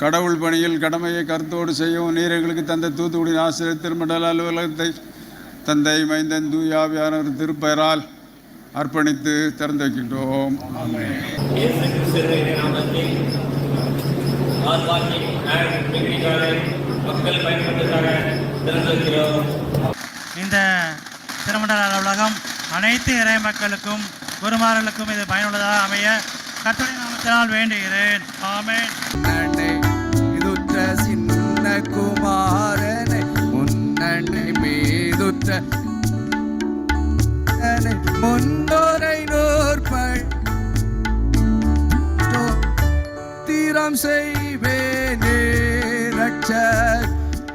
கடவுள் பணியில் கடமையை கருத்தோடு செய்யவும் நீர் எங்களுக்கு தந்த தூத்துக்குடி ஆசிரியர் திருமண்டல அலுவலகத்தை தந்தை மைந்தன் தூயாவியானவர் திருப்பெயரால் அர்ப்பணித்து திறந்து வைக்கின்றோம் இந்த திருமண்டல அலுவலகம் அனைத்து இறை மக்களுக்கும் குருமார்களுக்கும் இது பயனுள்ளதாக அமைய கர்த்தருடைய நாமத்தினால் வேண்டுகிறேன். ஆமென். முன்னோரை நோற்பள் தீரம் செய்வேனே ரட்சர்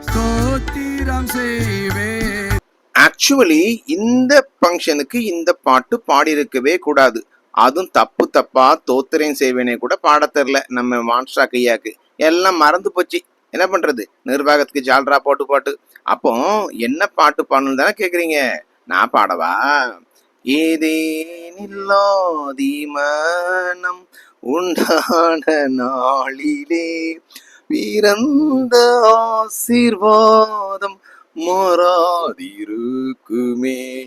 ஸ்தோத்திரம் செய்வேன். ஆக்சுவலி இந்த ஃபங்க்ஷனுக்கு இந்த பாட்டு பாடியிருக்கவே கூடாது. அதுவும் தப்பு தப்பா தோத்திரையும் செய்வேனே கூட பாடத் தெரில நம்ம மான்ஸ்டா கையாக்கு. எல்லாம் மறந்து போச்சு. என்ன பண்றது? நிர்வாகத்துக்கு ஜால்ரா போட்டு பாட்டு. அப்போ என்ன பாட்டு பாடணும் தானே கேக்குறீங்க? நான் பாடவா? ஏதேனில்லாதிமானம் உண்டான நாளிலே பிறந்த ஆசீர்வாதம் மாறாதிருக்குமே.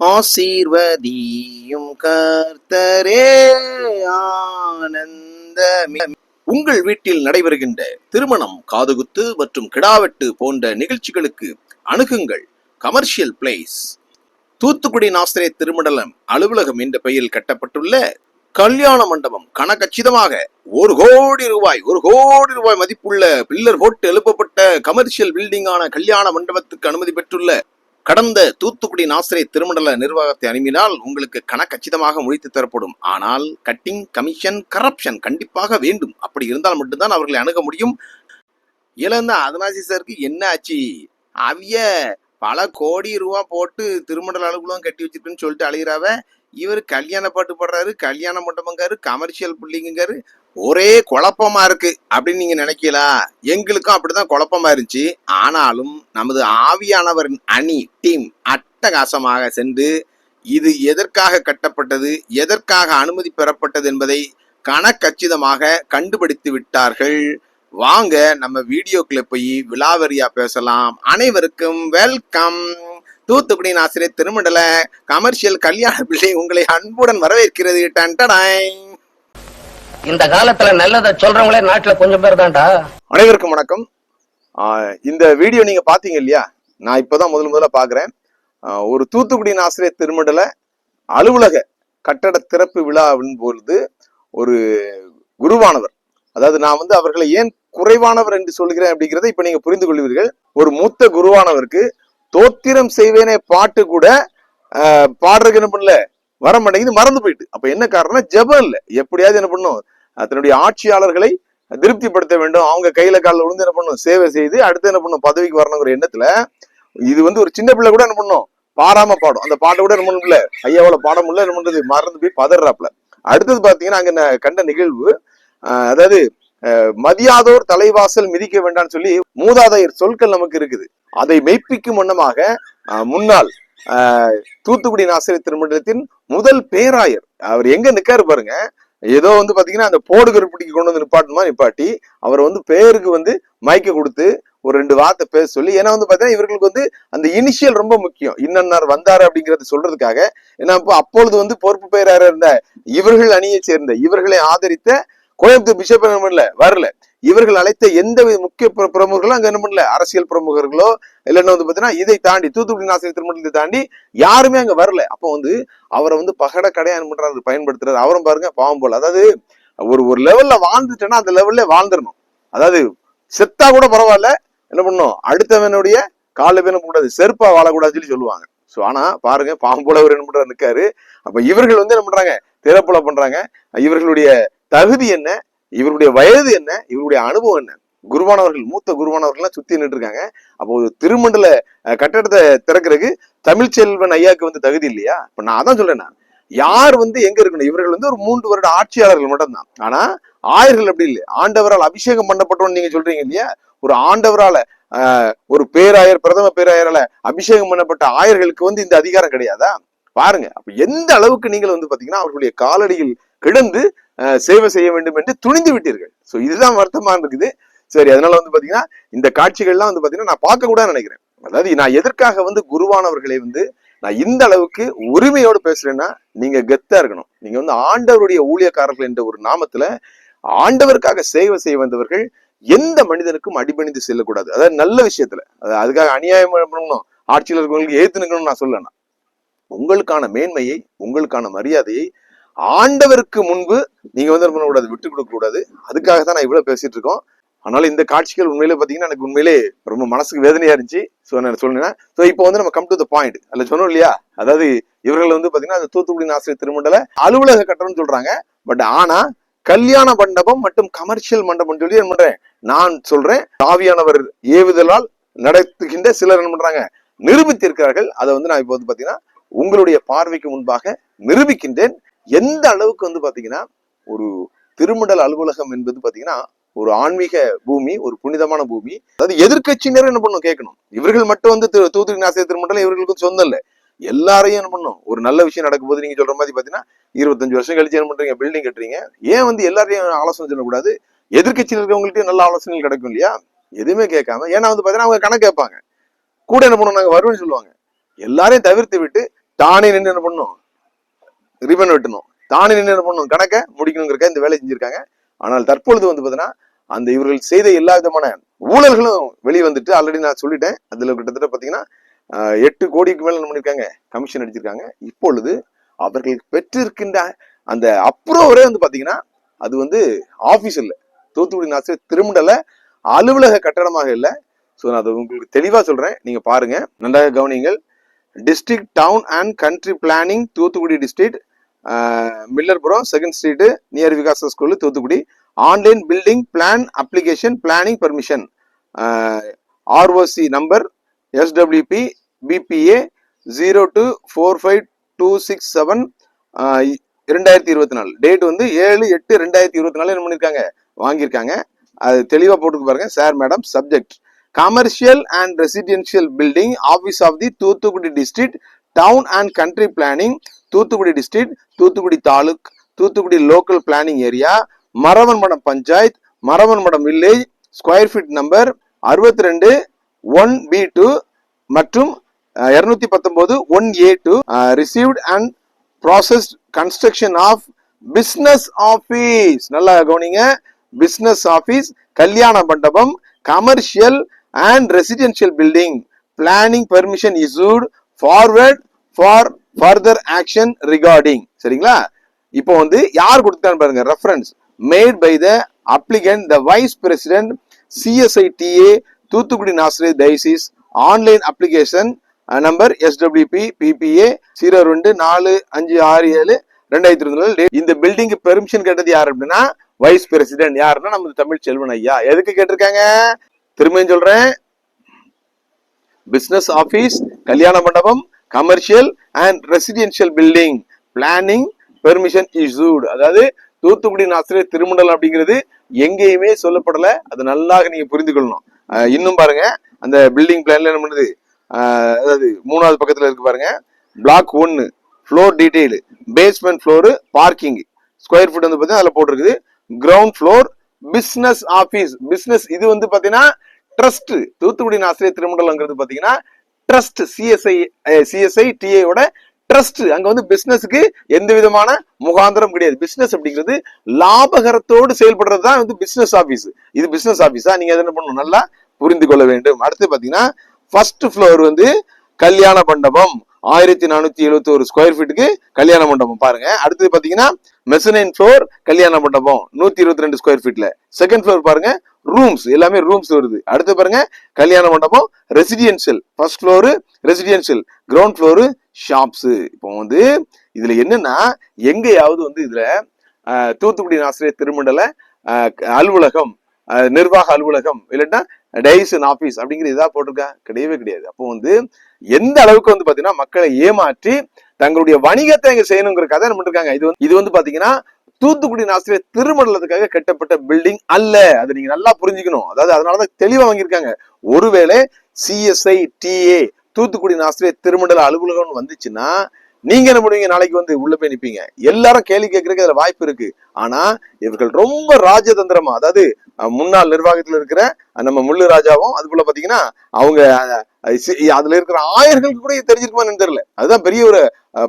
ஆசீர்வதியும் கர்த்தரே ஆனந்தமே. உங்கள் வீட்டில் நடைபெறுகின்ற திருமணம் காதுகுத்து மற்றும் கிடாவெட்டு போன்ற நிகழ்ச்சிகளுக்கு அணுகுங்கள். கமர்ஷியல் பிளேஸ் தூத்துக்குடி நாஸ்திரே திருமண்டலம் அலுவலகம் என்ற பெயரில் கட்டப்பட்டுள்ள கல்யாண மண்டபம் கணக்கச்சிதமாக ஒரு கோடி ரூபாய் ஒரு கோடி ரூபாய் மதிப்புள்ள பில்லர் போட்டு எழுப்பப்பட்ட கமர்ஷியல் பில்டிங்கான கல்யாண மண்டபத்துக்கு அனுமதி பெற்றுள்ள கடந்த தூத்துக்குடி நாசிரை திருமண்டல நிர்வாகத்தை அனுப்பினால் உங்களுக்கு கணக்கச்சிதமாக முடித்து தரப்படும். ஆனால் கட்டிங் கமிஷன் கரப்ஷன் கண்டிப்பாக வேண்டும். அப்படி இருந்தால் மட்டும்தான் அவர்களை அணுக முடியும். இழந்த அதனாசி சாருக்கு என்ன ஆச்சு? அவிய பல கோடி ரூபா போட்டு திருமண்டல அலுவலகம் கட்டி வச்சிருக்குன்னு சொல்லிட்டு அழுகிறாவ? இவர் கல்யாண பாட்டு பாடுறாரு கல்யாண மண்டபங்காரு கமர்ஷியல் பிள்ளைங்காரு ஒரே குழப்பமா இருக்கு அப்படின்னு நீங்க நினைக்கலாம் எங்களுக்கும் அப்படிதான் குழப்பமா இருந்துச்சு. ஆனாலும் நமது ஆவியானவரின் அணி டீம் அட்டகாசமாக சென்று இது எதற்காக கட்டப்பட்டது எதற்காக அனுமதி பெறப்பட்டது என்பதை கணக்கச்சிதமாக கண்டுபிடித்து விட்டார்கள். வாங்க நம்ம வீடியோக்குள்ள போய் விலாவரியா பேசலாம். அனைவருக்கும் வெல்கம் தூத்துக்குடி ஆசிரியர் திருமண்டல கமர்ஷியல் கல்யாண பிள்ளை உங்களை அன்புடன் வரவேற்கிறது. டன்டடாய் இந்த காலத்துல நல்லதை சொல்றவங்களே நாட்டுல கொஞ்சம் பேர் தான்டா. அனைவருக்கும் வணக்கம். இந்த வீடியோ நீங்க பாத்தீங்க இல்லையா? நான் இப்பதான் முதல் முதல்ல பாக்குறேன். ஒரு தூத்துக்குடி ஆசிரியர் திருமண்டல அலுவலக கட்டட திறப்பு விழாவின் பொழுது ஒரு குருவானவர். அதாவது நான் வந்து அவர்களை ஏன் குறைவானவர் என்று சொல்கிறேன் அப்படிங்கிறத இப்ப நீங்க புரிந்து கொள்வீர்கள். ஒரு மூத்த குருவானவருக்கு தோத்திரம் செய்வேனே பாட்டு கூட பாடுறதுக்கு என்ன பண்ணல? வர மாட்டேங்குது மறந்து போயிட்டு. அப்ப என்ன காரணம் ஜபம் இல்ல. எப்படியாவது என்ன பண்ணும்? தன்னுடைய ஆட்சியாளர்களை திருப்திப்படுத்த வேண்டும். அவங்க கையில காலில் விழுந்து என்ன பண்ணும்? சேவை செய்து அடுத்து என்ன பண்ணும்? பதவிக்கு வரணுங்கிற எண்ணத்துல இது வந்து ஒரு சின்ன பிள்ளை கூட என்ன பண்ணும்? பாடாம பாடும். அந்த பாட்டை கூட என்ன பண்ணல ஐயாவோட பாட முடியல என்ன பண்றது? மறந்து போய் பதறாப்ல அடுத்தது பாத்தீங்கன்னா அங்க கண்ட நிகழ்வு? அதாவது மதியாதோர் தலைவாசல் மிதிக்க வேண்டாம்னு சொல்லி மூதாதையர் சொற்கள் நமக்கு இருக்குது. அதை மெய்ப்பிக்கும் வண்ணமாக முன்னாள் தூத்துக்குடி நாசிரியர் திருமண்டலத்தின் முதல் பேராயர். அவர் எங்க நிக்காரு பாருங்க. ஏதோ வந்து பாத்தீங்கன்னா அந்த போடு கருப்பட்டிக்கு கொண்டு வந்து நிப்பாட்டுமா நிப்பாட்டி அவர் வந்து பேருக்கு வந்து மயக்க கொடுத்து ஒரு ரெண்டு வார்த்தை பேச சொல்லி ஏன்னா வந்து பாத்தீங்கன்னா இவர்களுக்கு வந்து அந்த இனிஷியல் ரொம்ப முக்கியம். இன்னன்னார் வந்தாரு அப்படிங்கறத சொல்றதுக்காக. ஏன்னா இப்போ அப்பொழுது வந்து பொறுப்பு பெயராக இருந்த இவர்கள் அணியை சேர்ந்த இவர்களை ஆதரித்த கோயம்புத்தூர் பிஷப் என்ன பண்ணல? வரல. இவர்கள் அழைத்த எந்த வித முக்கிய பிர- பிரமுகர்களும் அங்க என்ன பண்ணல? அரசியல் பிரமுகர்களோ இல்லைன்னா வந்து பாத்தீங்கன்னா இதை தாண்டி தூத்துக்குடி நாசிரியர் திருமணத்தை தாண்டி யாருமே அங்க வரல. அப்போ வந்து அவரை வந்து பகட கடையான் பண்றாரு? பயன்படுத்துறது அவரும் பாருங்க பாவம் போல. அதாவது ஒரு ஒரு லெவல்ல வாழ்ந்துட்டேன்னா அந்த லெவல்ல வாழ்ந்துடணும் அதாவது செத்தா கூட பரவாயில்ல என்ன பண்ணும்? அடுத்தவனுடைய கால பேன கூடாது செருப்பா வாழக்கூடாதுன்னு சொல்லி சொல்லுவாங்க. சோ ஆனா பாருங்க பாவம் போல அவர் என்ன பண்றாரு இருக்காரு அப்ப இவர்கள் வந்து என்ன பண்றாங்க? திறப்புல பண்றாங்க. இவர்களுடைய தகுதி என்ன? இவருடைய வயது என்ன? இவருடைய அனுபவம் என்ன? குருவானவர்கள் மூத்த குருவானவர்கள்லாம் சுத்தி நின்று இருக்காங்க. அப்போ ஒரு திருமண்டல கட்டடத்தை திறக்கிறதுக்கு தமிழ்ச்செல்வன் ஐயாக்கு வந்து தகுதி இல்லையா? இப்ப நான் அதான் சொல்றேன் யார் வந்து எங்க இருக்கணும்? இவர்கள் வந்து ஒரு மூன்று வருட ஆட்சியாளர்கள் மட்டும்தான். ஆனா ஆயர்கள் அப்படி இல்லை. ஆண்டவரால் அபிஷேகம் பண்ணப்பட்டோம்னு நீங்க சொல்றீங்க இல்லையா? ஒரு ஆண்டவரால ஒரு பேராயர் பிரதம பேராயரால அபிஷேகம் பண்ணப்பட்ட ஆயர்களுக்கு வந்து இந்த அதிகாரம் கிடையாதா? பாருங்க. அப்ப எந்த அளவுக்கு நீங்கள் வந்து பாத்தீங்கன்னா அவர்களுடைய காலடியில் கிடந்து சேவை செய்ய வேண்டும் என்று துணிந்து விட்டீர்கள். ஸோ இதுதான் வருத்தமா இருக்குது. சரி அதனால வந்து பாத்தீங்கன்னா இந்த காட்சிகள்லாம் வந்து பாத்தீங்கன்னா நான் பார்க்க கூட நினைக்கிறேன். அதாவது நான் எதற்காக வந்து குருவானவர்களை வந்து நான் இந்த அளவுக்கு உரிமையோடு பேசுறேன்னா நீங்க கெத்தா இருக்கணும். நீங்க வந்து ஆண்டவருடைய ஊழியக்காரர்கள் என்ற ஒரு நாமத்துல ஆண்டவருக்காக சேவை செய்ய வந்தவர்கள் எந்த மனிதனுக்கும் அடிபணிந்து செல்லக்கூடாது. அதாவது நல்ல விஷயத்துல. அதுக்காக அநியாயம் பண்ணணும். ஆட்சியில் இருக்கவங்களுக்கு நிற்கணும்னு நான் சொல்லணும் உங்களுக்கான மேன்மையை உங்களுக்கான மரியாதையை ஆண்டவருக்கு முன்பு நீங்க வந்து பண்ணக்கூடாது? விட்டு கொடுக்க கூடாது அதுக்காக தான் நான் இவ்வளவு பேசிட்டு இருக்கோம். அதனால இந்த காட்சிகள் உண்மையிலே பாத்தீங்கன்னா எனக்கு உண்மையிலே ரொம்ப மனசுக்கு வேதனையா இருந்துச்சு. ஸோ நான் சொன்னேன் ஸோ இப்போ வந்து நம்ம கம் டு த பாயிண்ட் அதில் சொன்னோம் இல்லையா? அதாவது இவர்கள் வந்து பாத்தீங்கன்னா அந்த தூத்துக்குடி ஆசிரியர் திருமண்டல அலுவலக கட்டணம்னு சொல்றாங்க. பட் ஆனா கல்யாண மண்டபம் மற்றும் கமர்ஷியல் மண்டபம் சொல்லி என்ன பண்றேன்? நான் சொல்றேன் ஆவியானவர் ஏவுதலால் நடத்துகின்ற சிலர் என்ன பண்றாங்க? நிரூபித்திருக்கிறார்கள். அதை வந்து நான் இப்போ வந்து பாத்தீங்கன்னா உங்களுடைய பார்வைக்கு முன்பாக நிரூபிக்கின்றேன். எந்த அளவுக்கு வந்து பாத்தீங்கன்னா ஒரு திருமண்டல் அலுவலகம் என்பது பாத்தீங்கன்னா ஒரு ஆன்மீக பூமி ஒரு புனிதமான பூமி. அதாவது எதிர்க்கட்சியினர் என்ன பண்ணும் கேட்கணும். இவர்கள் மட்டும் வந்து தூத்துக்குடி நாசிரியர் திருமண்டலம் இவர்களுக்கு சொந்தம் இல்ல. எல்லாரையும் என்ன பண்ணும்? ஒரு நல்ல விஷயம் நடக்கும்போது நீங்க சொல்ற மாதிரி பாத்தீங்கன்னா இருபத்தஞ்சு வருஷம் கழிச்சு என்ன பண்றீங்க? பில்டிங் கட்டுறீங்க. ஏன் வந்து எல்லாரையும் ஆலோசனை சொல்லக்கூடாது? எதிர்கட்சியில் இருக்கவங்கள்ட்ட நல்ல ஆலோசனைகள் கிடைக்கும் இல்லையா? எதுவுமே கேட்காம ஏன்னா வந்து பாத்தீங்கன்னா அவங்க கணக்கு கேட்பாங்க. கூட என்ன பண்ணுவோம் நாங்க வருவோம்னு சொல்லுவாங்க. எல்லாரையும் தவிர்த்து விட்டு தானே நின்று என்ன பண்ணும்? ரிபன் வெட்டணும். தானே நின்று என்ன பண்ணணும் கணக்கை முடிக்கணுங்கிறக்க இந்த வேலை செஞ்சிருக்காங்க. ஆனால் தற்பொழுது வந்து பாத்தீங்கன்னா அந்த இவர்கள் செய்த எல்லா விதமான ஊழல்களும் வெளியே வந்துட்டு ஆல்ரெடி நான் சொல்லிட்டேன். அதுல கிட்டத்தட்ட பாத்தீங்கன்னா எட்டு கோடிக்கு மேல என்ன பண்ணிருக்காங்க? கமிஷன் அடிச்சிருக்காங்க. இப்பொழுது அவர்கள் பெற்றிருக்கின்ற அந்த அப்ரூவரே வந்து பாத்தீங்கன்னா அது வந்து ஆபீஸ் இல்லை. தூத்துக்குடி நாசர் திருமண்டல அலுவலக கட்டடமாக இல்லை. ஸோ நான் அதை உங்களுக்கு தெளிவா சொல்றேன். நீங்க பாருங்க. நன்றாக கவனிங்கள் district town and country planning Thoothukudi district Millerpuram second street near Vikasa school Thoothukudi. Online building plan application planning permission ROC number SWP BPA zero two four five two six seven இரண்டாயிரத்தி இருபத்தி நாலு. Date வந்து ஏழு எட்டு ரெண்டாயிரத்தி இருபத்தி நாலு என்ன பண்ணியிருக்காங்க வாங்கியிருக்காங்க. அது தெளிவாக போட்டுக்கு பாருங்க sir madam subject commercial and residential building office of the Thoothukudi district town and country planning Thoothukudi district Thoothukudi taluk Thoothukudi local planning area Maravanmadam panchayat Maravanmadam village square feet number அறுபத்தி ரெண்டு one B two மற்றும் இருநூத்தி பத்தொன்பது one A two received and processed construction of business office நல்லா கவனிங்க. Business office கல்யாண மண்டபம் commercial and residential building planning permission issued forward for further action regarding சரிங்களா? இப்போ வந்து யார் கொடுத்தான்னு பாருங்க reference made by the applicant the vice president CSITA Thoothukudi Nazareth diocese online application number SWP BPA zero ரெண்டு நாலு அஞ்சு ஆறு ஏழு ரெண்டாயிரத்தி இருபது நாலு இந்த பில்டிங்க்கு பெர்மிஷன் கேட்டது யார் அப்படின்னா வைஸ் பிரசிடென்ட் யாருன்னா நம்ம தமிழ் செல்வன் ஐயா. எதுக்கு கேட்டிருக்காங்க? திரும்பியும் சொல்றேன். பிசினஸ் ஆபீஸ் கல்யாண மண்டபம் commercial and residential building planning permission issued. அதாவது தூத்துக்குடி நாசிரியர் திருமண்டலம் அப்படிங்கிறது எங்கேயுமே சொல்லப்படல. அது நல்லாக நீங்க புரிந்து கொள்ளணும். இன்னும் பாருங்க. அந்த பில்டிங் பிளான்ல என்ன பண்ணுது? அதாவது மூணாவது பக்கத்துல இருக்கு பாருங்க. பிளாக் ஒன்னு floor detail basement floor parking square feet வந்து பார்த்தீங்கன்னா அதில் போட்டிருக்குது. Ground floor business office business இது வந்து பார்த்தீங்கன்னா ட்ரஸ்ட் தூத்துக்குடி ஆசிரியர் திருமண்டலங்கிறது பார்த்தீங்கன்னா ட்ரஸ்ட் சிஎஸ்ஐ சிஎஸ்ஐ டிஏயோட ட்ரஸ்ட் அங்க வந்து பிசினஸ்க்கு எந்த விதமான முகாந்திரம் கிடையாது. பிசினஸ் அப்படிங்கிறது லாபகரத்தோடு செயல்படுறது தான் வந்து பிசினஸ் ஆபீஸ் இது பிசினஸ் ஆபீஸா நீங்க என்ன பண்ணணும்? நல்லா புரிந்து கொள்ள வேண்டும். அடுத்து பாத்தீங்கன்னா ஃபர்ஸ்ட் ஃப்ளோர் வந்து கல்யாண மண்டபம். ஆயிரத்தி நானூத்தி எழுபத்தி ஒரு ஸ்கொயர் ஃபீட்டுக்கு கல்யாண மண்டபம். பாருங்க. அடுத்தது பாத்தீங்கன்னா மெசனைன் ஃப்ளோர் கல்யாண மண்டபம். நூத்தி இருபத்தி ரெண்டு ஸ்கொயர் ஃபீட்ல செகண்ட் ஃப்ளோர் பாருங்க ரூம்ஸ் எல்லாமே ரூம்ஸ் வருது. அடுத்து பாருங்க கல்யாண மண்டபம் residential first floor residential ground floor shops இப்போ வந்து இதுல என்னன்னா எங்கேயாவது வந்து இதுல ஆஹ், தூத்துக்குடி ஆசிரியர் திருமண்டல அலுவலகம் நிர்வாக அலுவலகம் இல்லைன்னா டைசன் ஆஃபீஸ் அப்படிங்கிற இதாக போட்டிருக்கேன் கிடையவே கிடையாது. அப்போ வந்து எந்த அளவுக்கு வந்து பாத்தீங்கன்னா மக்களை ஏமாற்றி தங்களுடைய வணிகத்தை இங்கே செய்யணுங்கிற கதை என்ன பண்ணிருக்காங்க இது வந்து இது வந்து பார்த்தீங்கன்னா தூத்துக்குடி ஆசிரியர் திருமண்டலத்துக்காக கட்டப்பட்ட பில்டிங் அல்ல. அது நீங்க நல்லா புரிஞ்சுக்கணும். அதாவது அதனாலதான் தெளிவா வாங்கியிருக்காங்க. ஒருவேளை சிஎஸ்ஐ டிஏ தூத்துக்குடி ஆசிரியர் திருமண்டல அலுவலகம்னு வந்துச்சுன்னா நீங்க என்ன பண்ணுவீங்க? நாளைக்கு வந்து உள்ள போய் நிப்பீங்க. எல்லாரும் கேள்வி கேட்கறதுக்கு அதுல வாய்ப்பு இருக்கு. ஆனா இவர்கள் ரொம்ப ராஜதந்திரமா அதாவது முன்னாள் நிர்வாகத்துல இருக்கிற நம்ம முள்ளு ராஜாவும் அது போல பாத்தீங்கன்னா அவங்க அதுல இருக்கிற ஆயர்களுக்கு கூட இது தெரிஞ்சிருக்குமான்னு தெரியல. அதுதான் பெரிய ஒரு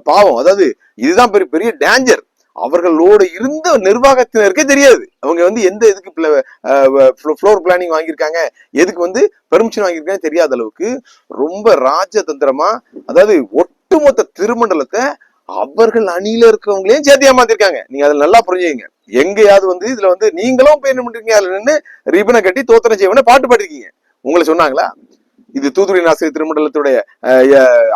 பாவம். அதாவது இதுதான் பெரிய பெரிய டேஞ்சர் அவர்களோடு இருந்த நிர்வாகத்தினருக்கே தெரியாது. அவங்க வந்து எந்த இதுக்கு ஃப்ளோர் பிளானிங் வாங்கியிருக்காங்க எதுக்கு வந்து பெர்மிஷன் வாங்கியிருக்காங்க தெரியாத அளவுக்கு ரொம்ப ராஜதந்திரமா அதாவது ஒட்டுமொத்த திருமண்டலத்தை அவர்கள் அணியில இருக்கிறவங்களையும் சேர்த்து ஏமாத்திருக்காங்க. நீங்க அதுல நல்லா புரிஞ்சுங்க எங்கேயாவது வந்து இதுல வந்து நீங்களும் போய் என்ன பண்றீங்க அதுல நின்று ரிபனை கட்டி தோத்தனை செய்வன பாட்டு பாடிருக்கீங்க. உங்களை சொன்னாங்களா? இது தூத்துக்குடி நாசிரியர் திருமண்டலத்துடைய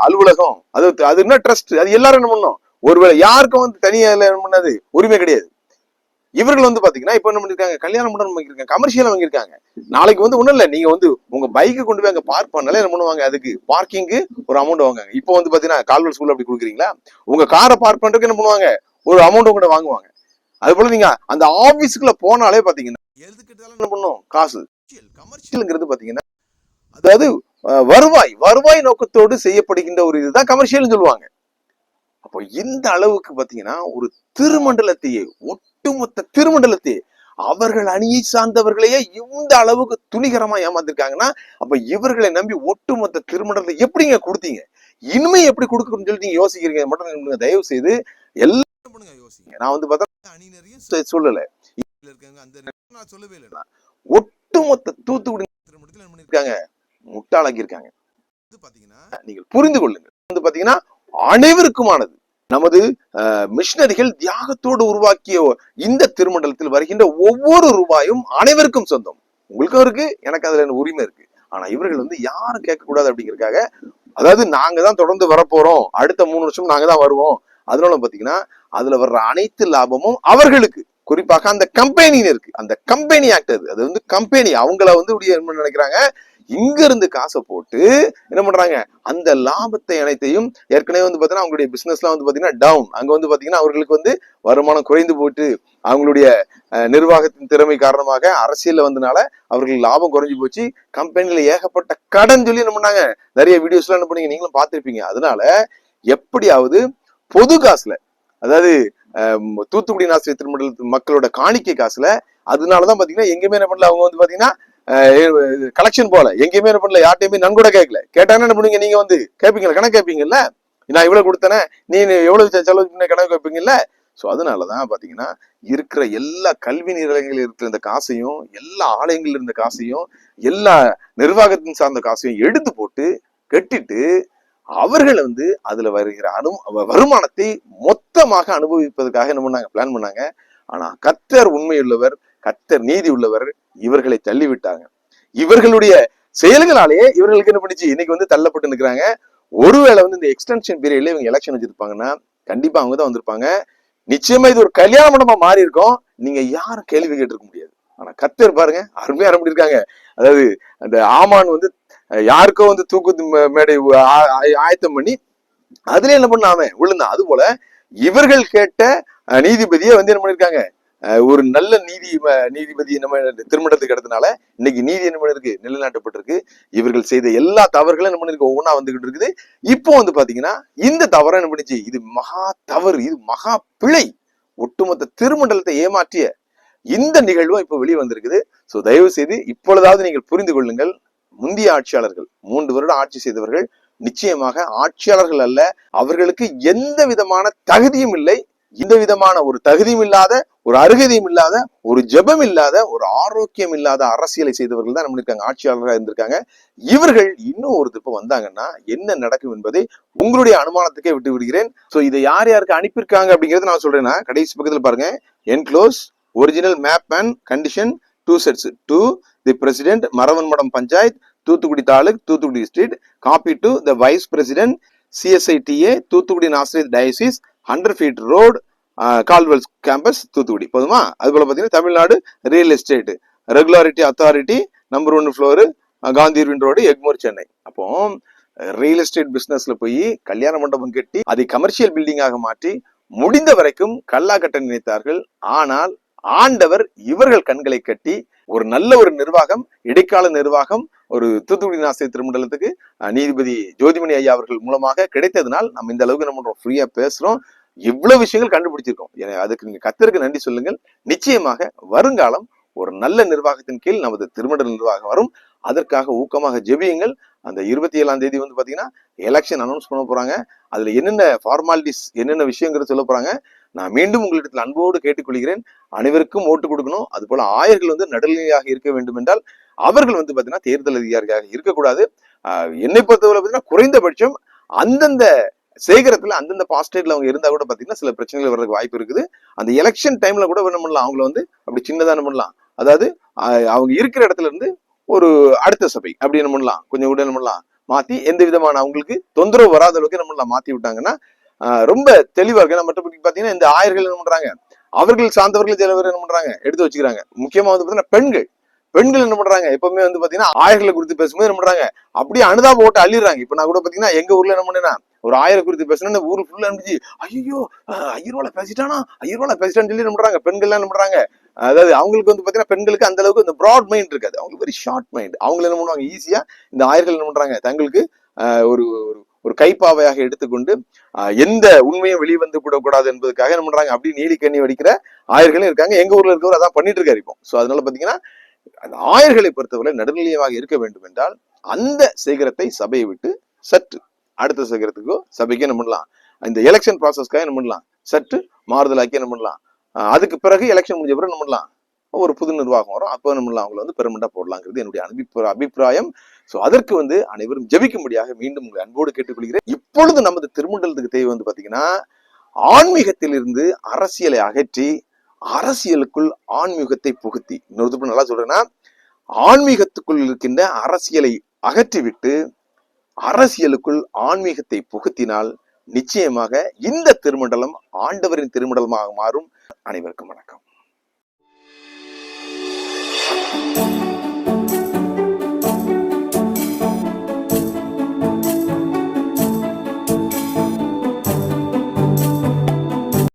அலுவலகம். அது அது என்ன ட்ரஸ்ட் அது எல்லாரும் என்ன பண்ணணும்? ஒருவேளை யாருக்கும் வந்து தனியா என்ன பண்ணாது? உரிமை கிடையாது. இவர்கள் வந்து பாத்தீங்கன்னா இப்ப என்ன பண்ணிருக்காங்க? கல்யாணம் பண்ண வாங்கியிருக்காங்க. கமர்ஷியலா வாங்கியிருக்காங்க. நாளைக்கு வந்து ஒண்ணும் இல்ல. நீங்க வந்து உங்க பைக்கை கொண்டு போய் அங்க பார்க் பண்ணல என்ன பண்ணுவாங்க? அதுக்கு பார்க்கிங்க்கு ஒரு அமௌண்ட் வாங்குவாங்க. இப்போ வந்து பாத்தீங்கன்னா கால்வல் ஸ்கூல் அப்படி கொடுக்குறீங்களா? உங்க காரை பார்க் பண்றதுக்கு என்ன பண்ணுவாங்க? ஒரு அமௌண்ட் கூட வாங்குவாங்க. அது போல நீங்க அந்த ஆபீஸ்க்குள்ள போனாலே பாத்தீங்கன்னா எதுக்கிட்டாலும் என்ன பண்ணும்? காசு. கமர்ஷியல்ங்கிறது பாத்தீங்கன்னா அதாவது வருவாய். வருவாய் நோக்கத்தோடு செய்யப்படுகின்ற ஒரு இதுதான் கமர்ஷியல்னு சொல்லுவாங்க. அப்போ இந்த அளவுக்கு பாத்தீங்கன்னா ஒரு திருமண்டலத்தையே ஒட்டுமொத்த திருமண்டலத்தையே அவர்கள் அணியை சார்ந்தவர்களையே இந்த அளவுக்கு துணிகரமா ஏமாத்திருக்காங்கன்னா அப்ப இவர்களை நம்பி ஒட்டுமொத்த திருமண்டலத்தை எப்படிங்க கொடுத்தீங்க? இனிமே எப்படி கொடுக்கணும்னு சொல்லி நீங்க யோசிக்கிறீங்க. மட்டும் தயவு செய்து எல்லாம் பண்ணுங்க யோசிங்க. நான் வந்து பார்த்தா அணியினரையும் நிறைய சொல்லல. இருக்காங்க அந்த நான் சொல்லவே இல்லை. ஒட்டுமொத்த தூத்துக்குடி திருமணத்தில் என்ன பண்ணிருக்காங்க? முட்டாளாக்கி இருக்காங்க பாத்தீங்கன்னா நீங்கள் புரிந்து கொள்ளுங்கள். வந்து பாத்தீங்கன்னா அனைவருக்குமானது. நமது மிஷினரிகள் தியாகத்தோடு உருவாக்கிய இந்த திருமண்டலத்தில் வருகின்ற ஒவ்வொரு ரூபாயும் அனைவருக்கும் சொந்தம். உங்களுக்கும் இருக்கு எனக்கு அதுல உரிமை இருக்கு. ஆனா இவர்கள் வந்து யாரும் கேட்கக்கூடாது அப்படிங்கிறதுக்காக அதாவது நாங்க தான் தொடர்ந்து வரப்போறோம். அடுத்த மூணு வருஷம் நாங்க தான் வருவோம். அதனால பாத்தீங்கன்னா அதுல வர்ற அனைத்து லாபமும் அவர்களுக்கு. குறிப்பாக அந்த கம்பெனின்னு இருக்கு. அந்த கம்பெனி ஆக்ட் அது. அது வந்து கம்பெனி அவங்கள வந்து நினைக்கிறாங்க? இங்க இருந்து காசை போட்டு என்ன பண்றாங்க? அந்த லாபத்தை அனைத்தையும் ஏற்கனவே வந்து பாத்தீங்கன்னா அவங்களுடைய பிசினஸ்லாம் வந்து பாத்தீங்கன்னா டவுன் அங்க வந்து பாத்தீங்கன்னா அவர்களுக்கு வந்து வருமானம் குறைந்து போட்டு அவங்களுடைய நிர்வாகத்தின் திறமை காரணமாக அரசியல்ல வந்தனால அவர்களுக்கு லாபம் குறைஞ்சு போச்சு. கம்பெனில ஏகப்பட்ட கடன் சொல்லி என்ன பண்ணாங்க? நிறைய வீடியோஸ்லாம் என்ன பண்ணீங்க? நீங்களும் பார்த்திருப்பீங்க. அதனால எப்படியாவது பொது காசுல அதாவது தூத்துக்குடி ஆசிரியர் திருமண்டல மக்களோட காணிக்கை காசுல அதனாலதான் பாத்தீங்கன்னா எங்கேயுமே என்ன பண்ணல. அவங்க வந்து பாத்தீங்கன்னா கலெக்ஷன் போல. எங்கேயுமே என்ன பண்ணல யார்ட்டையுமே நன்கூட கேட்கல. கேட்டாங்கன்னா என்ன பண்ணுவீங்க? நீங்க வந்து கேட்பீங்களா? கணக்கு கேட்பீங்கல்ல? நான் இவ்வளவு கொடுத்தேனே நீ எவ்வளவு செலவு பண்ண கணக்கு ஸோ சோ அதனாலதான் பாத்தீங்கன்னா இருக்கிற எல்லா கல்வி நிலையங்களில் இருக்கிற இந்த காசையும் எல்லா ஆலயங்களில் இருந்த காசையும் எல்லா நிர்வாகத்தின் சார்ந்த காசையும் எடுத்து போட்டு கட்டிட்டு அவர்கள் வந்து அதுல வருகிற அனு வருமானத்தை மொத்தமாக அனுபவிப்பதற்காக என்ன பண்ணாங்க? பிளான் பண்ணாங்க. ஆனா கத்தர் உண்மையுள்ளவர் கத்தர் நீதி உள்ளவர் இவர்களை தள்ளிவிட்டாங்க. இவர்களுடைய செயல்களாலேயே இவர்களுக்கு என்ன பண்ணிச்சு? இன்னைக்கு வந்து தள்ளப்பட்டு நிற்கிறாங்க ஒருவேளை வந்து இந்த எக்ஸ்டென்ஷன் பீரியட்ல இவங்க எலெக்ஷன் வச்சிருப்பாங்கன்னா கண்டிப்பா அவங்க தான் வந்திருப்பாங்க. நிச்சயமா இது ஒரு கல்யாண மண்டபமா மாறி இருக்கும். நீங்க யாரும் கேள்வி கேட்டிருக்க முடியாது. ஆனா கத்தர் பாருங்க அருமையா எப்படி இருக்காங்க அதாவது அந்த ஆமான் வந்து யாருக்கோ வந்து தூக்கு மே- மேடை ஆயத்தம் பண்ணி அதுல என்ன பண்ண அவன் விழுந்தான். அது போல இவர்கள் கேட்ட நீதிபதியை வந்து என்ன பண்ணிருக்காங்க? ஒரு நல்ல நீதி நீதிபதி நம்ம திருமணத்துக்கு எடுத்தனால இன்னைக்கு நீதி என்ன இருக்கு நிலைநாட்டப்பட்டிருக்கு. இவர்கள் செய்த எல்லா தவறுகளும் என்ன பண்ணிருக்கு? ஒவ்வொன்றா வந்துகிட்டு இருக்குது. இப்போ வந்து பாத்தீங்கன்னா இந்த தவறை என்ன பண்ணிச்சு? இது மகா தவறு. இது மகா பிழை. ஒட்டுமொத்த திருமண்டலத்தை ஏமாற்றிய இந்த நிகழ்வும் இப்ப வெளியே வந்திருக்குது. சோ தயவு செய்து இப்பொழுதாவது நீங்கள் புரிந்து கொள்ளுங்கள். முந்தைய ஆட்சியாளர்கள் மூன்று வருடம் ஆட்சி செய்தவர்கள் நிச்சயமாக ஆட்சியாளர்கள் அல்ல. அவர்களுக்கு எந்த விதமான தகுதியும் இல்லை. இந்த விதமான ஒரு தகுதியும் இல்லாத ஒரு அருகதையும் இல்லாத ஒரு ஜெபம் இல்லாத ஒரு ஆரோக்கியம் இல்லாத அரசியலை செய்தவர்கள் தான் நம்ம இருக்காங்க ஆட்சியாளராக இருந்திருக்காங்க. இவர்கள் இன்னும் ஒரு திருப்பம் வந்தாங்கன்னா என்ன நடக்கும் என்பதை உங்களுடைய அனுமானத்துக்கே விட்டு விடுகிறேன். சோ இதை யார் யாருக்கு அனுப்பியிருக்காங்க அப்படிங்கறது நான் சொல்றேன்னா கடைசி பக்கத்துல பாருங்க. Enclose original map and condition two sets to the president Maravanmadam panchayat Thoothukudi taluk Thoothukudi street copy to the vice president CSITA Thoothukudi Nazareth diocese hundred feet road Caldwell's campus Thoothukudi. போதுமா? அது போல் பார்த்தீங்கன்னா Tamil Nadu real estate regularity authority number one floor Gandhi Irwin road Egmore Chennai அப்போ real estate பிஸ்னஸ்ல போய் கல்யாண மண்டபம் கட்டி அதை கமர்ஷியல் பில்டிங்காக மாற்றி முடிந்த வரைக்கும் கல்லா கட்ட நினைத்தார்கள். ஆனால் ஆண்டவர் இவர்கள் கண்களை கட்டி ஒரு நல்ல ஒரு நிர்வாகம் இடைக்கால நிர்வாகம் ஒரு தூத்துக்குடி நாசி திருமண்டலத்துக்கு நீதிபதி ஜோதிமணி ஐயா அவர்கள் மூலமாக கிடைத்ததுனால் நம்ம இந்த அளவுக்கு நம்ம ஃப்ரீயா பேசுறோம். இவ்வளவு விஷயங்கள் கண்டுபிடிச்சிருக்கோம். அதுக்கு நீங்க கத்தருக்கு நன்றி சொல்லுங்கள். நிச்சயமாக வருங்காலம் ஒரு நல்ல நிர்வாகத்தின் கீழ் நமது திருமண நிர்வாகம் வரும். அதற்காக ஊக்கமாக ஜெபியுங்கள். அந்த இருபத்தி ஏழாம் தேதி வந்து பாத்தீங்கன்னா எலெக்ஷன் அனௌன்ஸ் பண்ண போறாங்க. அதுல என்னென்ன ஃபார்மாலிட்டிஸ் என்னென்ன விஷயங்கிறது சொல்ல போறாங்க நான் மீண்டும் உங்களிடத்தில் அன்போடு கேட்டுக்கொள்கிறேன். அனைவருக்கும் ஓட்டு கொடுக்கணும். அது போல ஆயர்கள் வந்து நடுநிலையாக இருக்க வேண்டும் என்றால் அவர்கள் வந்து பாத்தீங்கன்னா தேர்தல் அதிகாரியாக இருக்கக்கூடாது. என்னை பொறுத்தவரை பாத்தீங்கன்னா குறைந்தபட்சம் அந்தந்த சேகரத்தில் அந்தந்த பாஸ்டேட்ல அவங்க இருந்தால் கூட பார்த்தீங்கன்னா சில பிரச்சனைகள் வர்றதுக்கு வாய்ப்பு இருக்குது. அந்த எலெக்ஷன் டைம்ல கூட என்ன பண்ணலாம்? அவங்கள வந்து அப்படி சின்னதாக என்ன பண்ணலாம்? அதாவது அவங்க இருக்கிற இடத்துல இருந்து ஒரு அடுத்த சபை அப்படி என்ன பண்ணலாம்? கொஞ்சம் கூட என்ன பண்ணலாம்? மாத்தி எந்த விதமான அவங்களுக்கு தொந்தரவு வராத அளவுக்கு என்ன பண்ணலாம்? மாத்தி விட்டாங்கன்னா ரொம்ப தெளிவாக இருக்கு. நம்ம மற்றபடி பாத்தீங்கன்னா இந்த ஆயர்கள் என்ன பண்றாங்க? அவர்கள் சார்ந்தவர்கள் சிலவர் என்ன பண்றாங்க? எடுத்து வச்சுக்கிறாங்க. முக்கியமா வந்து பாத்தீங்கன்னா பெண்கள். பெண்கள் என்ன பண்றாங்க? எப்பவுமே வந்து பாத்தீங்கன்னா ஆயர்களை குறித்து பேசும்போது என்ன பண்றாங்க? அப்படியே அனுதாப ஓட்ட அள்ளிடுறாங்க. இப்ப நான் கூட பாத்தீங்கன்னா எங்க ஊர்ல என்ன பண்ணேன்னா ஒரு ஆயிரம் குறித்து பேசணும் இந்த ஊர் ஃபுல்லா இருந்துச்சு ஐயோ ஐயர்வால பேசிட்டானா? ஐயர்வால பேசிட்டான்னு சொல்லி என்ன பண்றாங்க பெண்கள் என்ன பண்றாங்க அதாவது அவங்களுக்கு வந்து பாத்தீங்கன்னா பெண்களுக்கு அந்த அளவுக்கு இந்த ப்ராட் மைண்ட் இருக்காது. அவங்களுக்கு வெரி ஷார்ட் மைண்ட் அவங்க என்ன பண்ணுவாங்க? ஈஸியா இந்த ஆயர்கள் என்ன பண்றாங்க? தங்களுக்கு ஒரு ஒரு- ஒரு கைப்பாவையாக எடுத்துக்கொண்டு எந்த உண்மையும் வெளிவந்து கூடாது என்பதுக்காக என்ன பண்றாங்க? அப்படி நீலி கண்ணி வடிக்கிற ஆயர்களும் இருக்காங்க. எங்க ஊர்ல இருக்கவர் அதான் பண்ணிட்டு இருக்காரு இப்போ. சோ அதனால பாத்தீங்கன்னா அந்த ஆயர்களை பொறுத்தவரை நடுநிலையமாக இருக்க வேண்டும் என்றால் அந்த சேகரத்தை சபையை விட்டு சற்று அடுத்த சேகரத்துக்கோ சபைக்கு என்ன பண்ணலாம்? இந்த எலெக்ஷன் ப்ராசஸ்க்காக என்ன பண்ணலாம்? சற்று மாறுதலாக்கி என்ன பண்ணலாம்? அதுக்கு பிறகு எலெக்ஷன் முடிஞ்ச பிறகு என்ன பண்ணலாம்? ஒரு புது நிர்வாகம் வரும். அப்போ என்ன பண்ணலாம்? அவங்களை வந்து பெருமண்டா போடலாங்கிறது என்னுடைய அபிப்பிரா அபிப்பிராயம். ஸோ அதற்கு வந்து அனைவரும் ஜெபிக்கும்படியாக மீண்டும் உங்களை அன்போடு கேட்டுக்கொள்கிறேன். இப்பொழுது நமது திருமண்டலத்துக்கு தேவை வந்து பார்த்தீங்கன்னா ஆன்மீகத்திலிருந்து அரசியலை அகற்றி அரசியலுக்குள் ஆன்மீகத்தை புகுத்தி இன்னொரு நல்லா சொல்றேன்னா ஆன்மீகத்துக்குள் இருக்கின்ற அரசியலை அகற்றிவிட்டு அரசியலுக்குள் ஆன்மீகத்தை புகுத்தினால் நிச்சயமாக இந்த திருமண்டலம் ஆண்டவரின் திருமண்டலமாக மாறும். அனைவருக்கும் வணக்கம்.